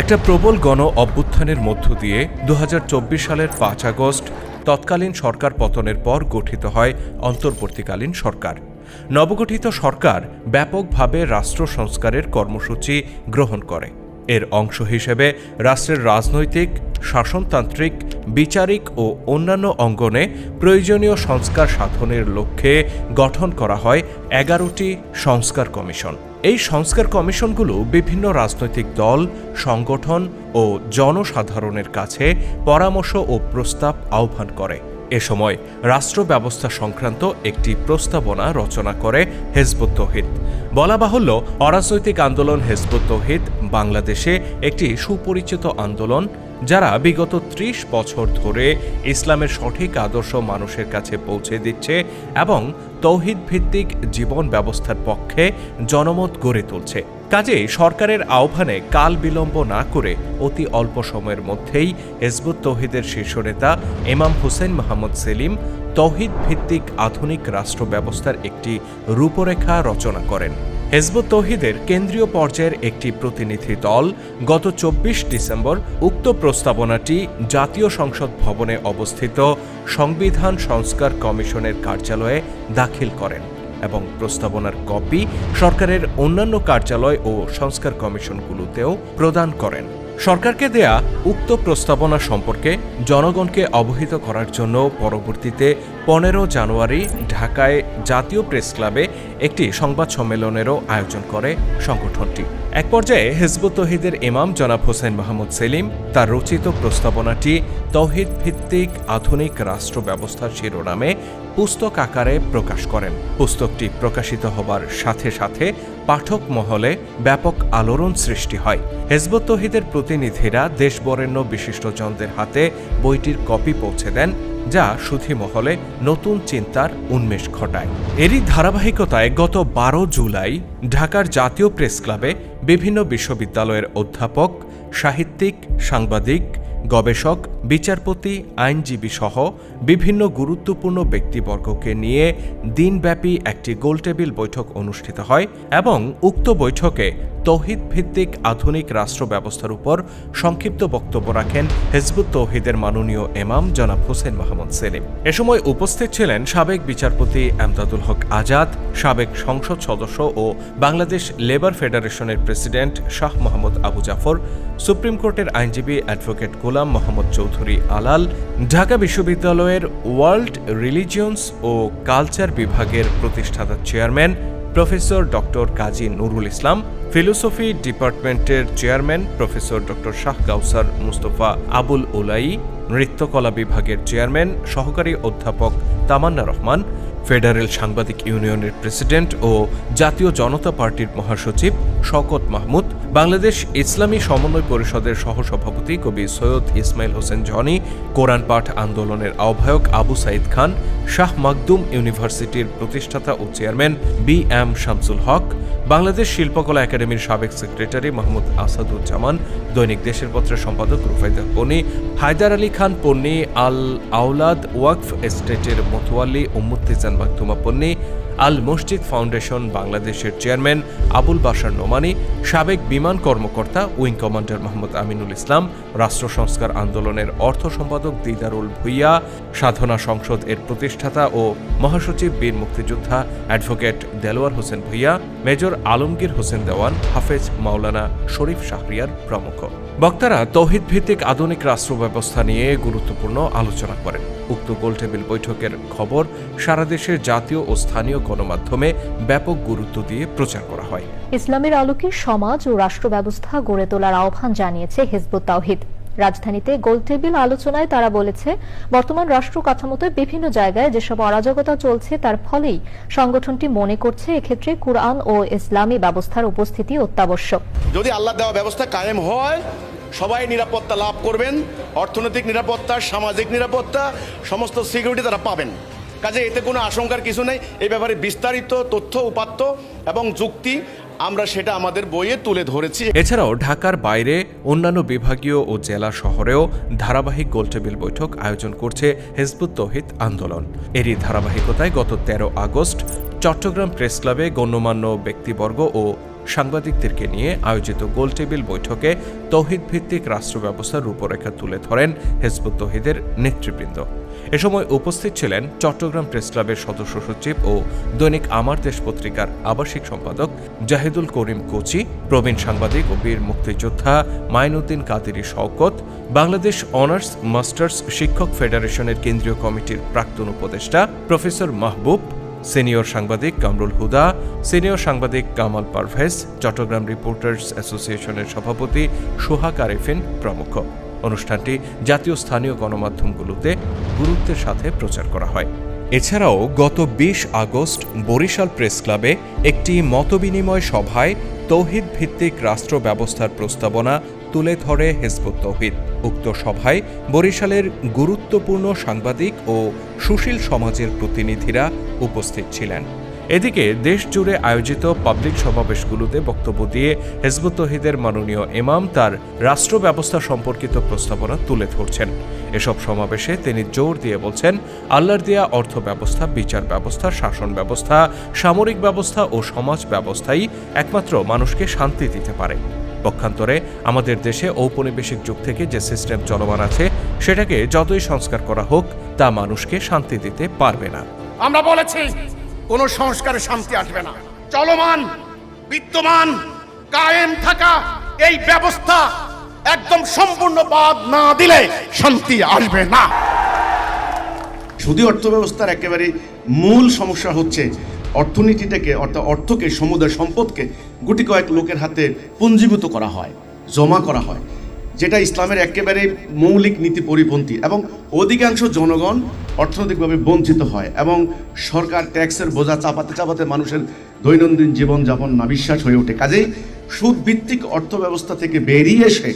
একটা প্রবল গণ অভ্যুত্থানের মধ্য দিয়ে দু হাজার চব্বিশ সালের পাঁচ আগস্ট তৎকালীন সরকার পতনের পর গঠিত হয় অন্তর্বর্তীকালীন সরকার। নবগঠিত সরকার ব্যাপকভাবে রাষ্ট্র সংস্কারের কর্মসূচি গ্রহণ করে। এর অংশ হিসেবে রাষ্ট্রের রাজনৈতিক, শাসনতান্ত্রিক, বিচারিক ও অন্যান্য অঙ্গনে প্রয়োজনীয় সংস্কার সাধনের লক্ষ্যে গঠন করা হয় এগারোটি সংস্কার কমিশন। এই সংস্কার কমিশনগুলো বিভিন্ন রাজনৈতিক দল, সংগঠন ও জনসাধারণের কাছে পরামর্শ ও প্রস্তাব আহ্বান করে। এ সময় রাষ্ট্র ব্যবস্থা সংক্রান্ত একটি প্রস্তাবনা রচনা করে হেজবুত তৌহিদ। বলা বাহুল্য, অরাজনৈতিক আন্দোলন হেজবুত তৌহিদ বাংলাদেশে একটি সুপরিচিত আন্দোলন যারা বিগত ত্রিশ বছর ধরে ইসলামের সঠিক আদর্শ মানুষের কাছে পৌঁছে দিচ্ছে এবং তৌহিদ ভিত্তিক জীবন ব্যবস্থার পক্ষে জনমত গড়ে তুলছে। কাজে সরকারের আহ্বানে কাল বিলম্ব না করে অতি অল্প সময়ের মধ্যেই হেজবুত তৌহিদের শীর্ষ নেতা ইমাম হুসেন মাহমুদ সেলিম তৌহিদ ভিত্তিক আধুনিক রাষ্ট্র ব্যবস্থার একটি রূপরেখা রচনা করেন। হেজবুত তৌহিদের কেন্দ্রীয় পর্যায়ের একটি প্রতিনিধি দল গত চব্বিশ ডিসেম্বর উক্ত প্রস্তাবনাটি জাতীয় সংসদ ভবনে অবস্থিত সংবিধান সংস্কার কমিশনের কার্যালয়ে দাখিল করেন এবং প্রস্তাবনার কপি সরকারের অন্যান্য কার্যালয় ও সংস্কার কমিশনগুলোতেও প্রদান করেন। সরকারকে দেয়া উক্ত প্রস্তাবনা সম্পর্কে জনগণকে অবহিত করার জন্য পরবর্তীতে পনেরো জানুয়ারি ঢাকায় জাতীয় প্রেস ক্লাবে একটি সংবাদ সম্মেলনেরও আয়োজন করে সংগঠনটি। এক পর্যায়ে হেজবুত তহিদের ইমাম জনাব হোসেন মাহমুদ সেলিম তার রচিত প্রস্তাবনাটি তৌহিদ ভিত্তিক আধুনিক রাষ্ট্র ব্যবস্থার শিরোনামে পুস্তক আকারে প্রকাশ করেন। পুস্তকটি প্রকাশিত হবার সাথে সাথে পাঠক মহলে ব্যাপক আলোড়ন সৃষ্টি হয়। হেজবুত তহিদের প্রতিনিধিরা দেশবরেণ্য বিশিষ্টজনদের হাতে বইটির কপি পৌঁছে দেন, যা সুধী মহলে নতুন চিন্তার উন্মেষ ঘটায়। এরই ধারাবাহিকতায় গত বারো জুলাই ঢাকার জাতীয় প্রেস ক্লাবে বিভিন্ন বিশ্ববিদ্যালয়ের অধ্যাপক, সাহিত্যিক, সাংবাদিক, গবেষক, বিচারপতি, আইনজীবী সহ বিভিন্ন গুরুত্বপূর্ণ ব্যক্তিবর্গকে নিয়ে দিনব্যাপী একটি গোলটেবিল বৈঠক অনুষ্ঠিত হয় এবং উক্ত বৈঠকে তৌহিদ ভিত্তিক আধুনিক রাষ্ট্র ব্যবস্থার উপর সংক্ষিপ্ত বক্তব্য রাখেন হেজবুত তৌহিদের মাননীয় এমাম জনাব হোসেন মাহমুদ সেলিম। এ সময় উপস্থিত ছিলেন সাবেক বিচারপতি এমদাদুল হক আজাদ, সাবেক সংসদ সদস্য ও বাংলাদেশ লেবার ফেডারেশনের প্রেসিডেন্ট শাহ মোহাম্মদ আবু জাফর, সুপ্রিম কোর্টের আইনজীবী অ্যাডভোকেট গোলাম মোহাম্মদ চৌধুরী আলাল, ঢাকা বিশ্ববিদ্যালয়ের ওয়ার্ল্ড রিলিজিয়ন্স ও কালচার বিভাগের প্রতিষ্ঠাতা chairman professor doctor Kazi Nurul Islam, philosophy ডিপার্টমেন্টের chairman professor doctor Shah Gausar Mustafa Abul Ulai নৃত্যকলা বিভাগের চেয়ারম্যান, সহকারী অধ্যাপক তামান্না রহমান ফেডারেল সাংবাদিক ইউনিয়নের প্রেসিডেন্ট ও জাতীয় জনতা পার্টির মহাসচিব শকত মাহমুদ, বাংলাদেশ ইসলামী সমন্বয় পরিষদের সহসভাপতি কবি সৈয়দ ইসমাইল হোসেন জনি কোরআন পাঠ আন্দোলনের আহ্বায়ক আবু সাইদ খান, শাহ মাকদুম ইউনিভার্সিটির প্রতিষ্ঠাতা ও chairman B M Shamsul Haque Bangladesh Shilpakala একাডেমির সাবেক সেক্রেটারি মাহমুদ আসাদুজ্জামান, দৈনিক দেশের পত্রের সম্পাদক রুফাইদা পনি হায়দার আলী খান পন্নী, আল আওলাদ ওয়াকফ এস্টেটের মতোয়ালি উম্মুত্তিজান মাকতুমা পন্নী আল মসজিদ ফাউন্ডেশন বাংলাদেশের চেয়ারম্যান আবুল বাসার নোমানি, সাবেক বিমান কর্মকর্তা উইং কমান্ডার মোহাম্মদ আমিনুল ইসলাম, রাষ্ট্র সংস্কার আন্দোলনের অর্থ সম্পাদক দিদারুল ভুইয়া, সাধনা সংসদ এর প্রতিষ্ঠাতা ও মহাসচিব বীর মুক্তিযোদ্ধা অ্যাডভোকেট দেলোয়ার হোসেন ভুইয়া, মেজর আলমগীর হোসেন দেওয়ান, হাফেজ মাওলানা শরীফ শাহরিয়ার প্রমুখ। বক্তারা তৌহিদ ভিত্তিক আধুনিক রাষ্ট্র ব্যবস্থা নিয়ে গুরুত্বপূর্ণ আলোচনা করেন। উক্ত গোলটেবিল বৈঠকের খবর সারা দেশের জাতীয় ও স্থানীয় গণমাধ্যমে ব্যাপক গুরুত্ব দিয়ে প্রচার করা হয়। ইসলামের আলোকে সমাজ ও রাষ্ট্র ব্যবস্থা গড়ে তোলার আহ্বান জানিয়েছে হিজবুত তাওহিদ। রাজধানীতে গোলটেবিল আলোচনায় তারা বলেছে, বর্তমান রাষ্ট্র কাঠামোতে বিভিন্ন জায়গায় যেসব অরাজকতা চলছে তার ফলেই সংগঠনটি মনে করছে এক্ষেত্রে কুরআন ও ইসলামী ব্যবস্থার উপস্থিতি অত্যাবশ্যক। যদি আল্লাহ দেওয়া ব্যবস্থা কায়েম হয়, সবাই নিরাপত্তা লাভ করবেন, অর্থনৈতিক নিরাপত্তা, সামাজিক নিরাপত্তা, সমস্ত সিকিউরিটি তারা পাবেন। কাজে এতে কোনো আশঙ্কার কিছু নেই এই ব্যাপারে বিস্তারিত তথ্য, উপাত্ত এবং যুক্তি আমরা সেটা আমাদের বইয়ে তুলে ধরেছি। এছাড়াও ঢাকার বাইরে অন্যান্য বিভাগীয় ও জেলা শহরেও ধারাবাহিক গোলটেবিল বৈঠক আয়োজন করছে হেজবুত তহিদ আন্দোলন। এরই ধারাবাহিকতায় গত তেরো আগস্ট চট্টগ্রাম প্রেস ক্লাবে গণ্যমান্য ব্যক্তিবর্গ ও সাংবাদিকদেরকে নিয়ে আয়োজিত গোলটেবিল বৈঠকে তৌহিদ ভিত্তিক রাষ্ট্র ব্যবস্থার রূপরেখা তুলে ধরেন হেজবুত তহিদের নেতৃবৃন্দ। এ সময় উপস্থিত ছিলেন চট্টগ্রাম প্রেস ক্লাবের সদস্য সচিব ও দৈনিক আমার দেশ পত্রিকার আবাসিক সম্পাদক জাহিদুল করিম কোচি, প্রবীণ সাংবাদিক ও বীর মুক্তিযোদ্ধা মাইনুদ্দিন কাদেরি শওকত, বাংলাদেশ অনার্স মাস্টার্স শিক্ষক ফেডারেশনের কেন্দ্রীয় কমিটির প্রাক্তন উপদেষ্টা প্রফেসর মাহবুব সিনিয়র সাংবাদিক কামরুল হুদা, সিনিয়র সাংবাদিক কামাল পারভেজ, চট্টগ্রাম রিপোর্টার্স অ্যাসোসিয়েশনের সভাপতি সোহাগ আরেফিন প্রমুখ। অনুষ্ঠানটি জাতীয় স্থানীয় গণমাধ্যমগুলোতে গুরুত্বের সাথে প্রচার করা হয়। এছাড়াও গত বিশ আগস্ট বরিশাল প্রেস ক্লাবে একটি মতবিনিময় সভায় তৌহিদ ভিত্তিক রাষ্ট্র ব্যবস্থার প্রস্তাবনা তুলে ধরে হেসবুত তৌহিদ। উক্ত সভায় বরিশালের গুরুত্বপূর্ণ সাংবাদিক ও সুশীল সমাজের প্রতিনিধিরা উপস্থিত ছিলেন। এদিকে দেশ জুড়ে আয়োজিত পাবলিক সমাবেশগুলোতে বক্তব্য দিয়ে হেজবুত তহিদের মাননীয় ইমাম তার রাষ্ট্র ব্যবস্থা সম্পর্কিত প্রস্তাবনা তুলে ধরছেন। এসব সমাবেশে তিনি জোর দিয়ে বলছেন, আল্লাহর দেয়া অর্থ ব্যবস্থা বিচার ব্যবস্থা, শাসন ব্যবস্থা, সামরিক ব্যবস্থা ও সমাজ ব্যবস্থাই একমাত্র মানুষকে শান্তি দিতে পারে। পক্ষান্তরে আমাদের দেশে ঔপনিবেশিক যুগ থেকে যে সিস্টেম চলমান আছে, সেটাকে যতই সংস্কার করা হোক, তা মানুষকে শান্তি দিতে পারবে না। আমরা বলেছি, কোন সংস্কারে শান্তি আসবে না। চলমান, বিদ্যমান, কায়েম থাকা এই ব্যবস্থা একদম সম্পূর্ণ বাদ না দিলে শান্তি আসবে না। সুদী অর্থব্যবস্থার একেবারে মূল সমস্যা হচ্ছে অর্থনীতিটাকে, অর্থাৎ অর্থকে সমুদায় সম্পদকে গুটি কয়েক লোকের হাতে পুঞ্জীভূত করা হয়, জমা করা হয়, যেটা ইসলামের একেবারে মৌলিক নীতি পরিপন্থী এবং অধিকাংশ জনগণ অর্থনৈতিকভাবে বঞ্চিত হয় এবং সরকার ট্যাক্সের বোঝা চাপাতে চাপাতে মানুষের দৈনন্দিন জীবনযাপন না বিশ্বাস হয়ে ওঠে। কাজেই সুদ ভিত্তিক অর্থ ব্যবস্থা থেকে বেরিয়ে এসে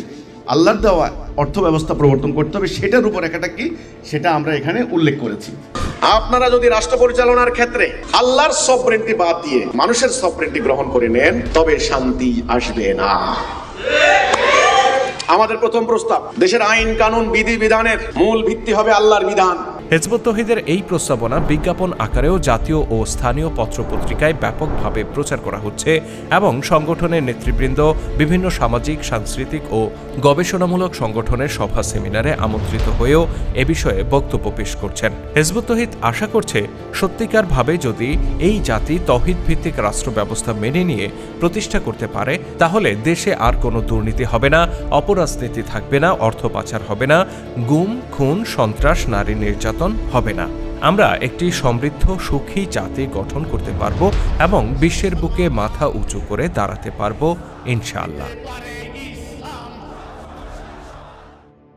আল্লাহর দেওয়া অর্থ ব্যবস্থা প্রবর্তন করতে হবে, সেটার উপর একটা কি? সেটা আমরা এখানে উল্লেখ করেছি। আপনারা যদি রাষ্ট্র পরিচালনার ক্ষেত্রে আল্লাহর সবরেন্টি বাদ দিয়ে মানুষের সবরেন্টি গ্রহণ করে নেন, তবে শান্তি আসবে না। আমাদের প্রথম প্রস্তাব, দেশের আইন, কানুন, বিধি, বিধানের মূল ভিত্তি হবে আল্লাহর বিধান। হেজবুত তহিদের এই প্রস্তাবনা বিজ্ঞাপন আকারেও জাতীয় ও স্থানীয় পত্রপত্রিকায় ব্যাপকভাবে প্রচার করা হচ্ছে এবং সংগঠনের নেতৃবৃন্দ বিভিন্ন সামাজিক, সাংস্কৃতিক ও গবেষণামূলক সংগঠনের সভা সেমিনারে আমন্ত্রিত হয়েও এ বিষয়ে বক্তব্য পেশ করছেন। হেজবুত তহিদ আশা করছে, সত্যিকারভাবে যদি এই জাতি তহিদ ভিত্তিক রাষ্ট্র ব্যবস্থা মেনে নিয়ে প্রতিষ্ঠা করতে পারে, তাহলে দেশে আর কোনো দুর্নীতি হবে না, অপরাজনীতি থাকবে না, অর্থ পাচার হবে না, গুম, খুন, সন্ত্রাস, নারী নির্যাতন হবে না। আমরা একটি সমৃদ্ধ, সুখী জাতি গঠন করতে পারব এবং বিশ্বের বুকে মাথা উঁচু করে দাঁড়াতে পারব, ইনশাআল্লাহ।